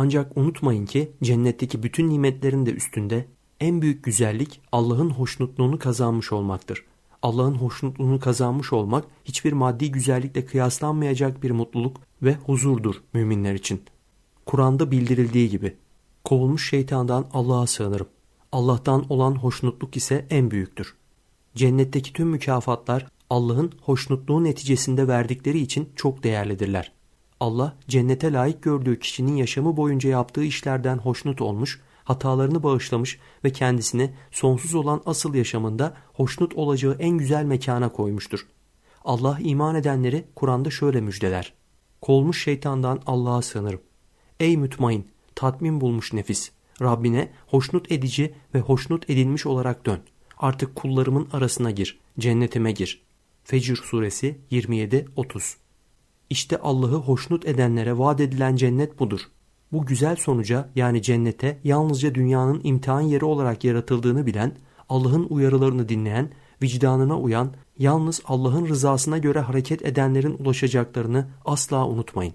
Ancak unutmayın ki cennetteki bütün nimetlerin de üstünde en büyük güzellik Allah'ın hoşnutluğunu kazanmış olmaktır. Allah'ın hoşnutluğunu kazanmış olmak hiçbir maddi güzellikle kıyaslanmayacak bir mutluluk ve huzurdur müminler için. Kur'an'da bildirildiği gibi kovulmuş şeytandan Allah'a sığınırım. Allah'tan olan hoşnutluk ise en büyüktür. Cennetteki tüm mükafatlar Allah'ın hoşnutluğu neticesinde verdikleri için çok değerlidirler. Allah cennete layık gördüğü kişinin yaşamı boyunca yaptığı işlerden hoşnut olmuş, hatalarını bağışlamış ve kendisini sonsuz olan asıl yaşamında hoşnut olacağı en güzel mekana koymuştur. Allah iman edenleri Kur'an'da şöyle müjdeler. Kolmuş şeytandan Allah'a sığınırım. Ey mütmain, tatmin bulmuş nefis, Rabbine hoşnut edici ve hoşnut edilmiş olarak dön. Artık kullarımın arasına gir, cennetime gir. Fecr suresi 27-30 İşte Allah'ı hoşnut edenlere vaat edilen cennet budur. Bu güzel sonuca yani cennete yalnızca dünyanın imtihan yeri olarak yaratıldığını bilen, Allah'ın uyarılarını dinleyen, vicdanına uyan, yalnız Allah'ın rızasına göre hareket edenlerin ulaşacaklarını asla unutmayın.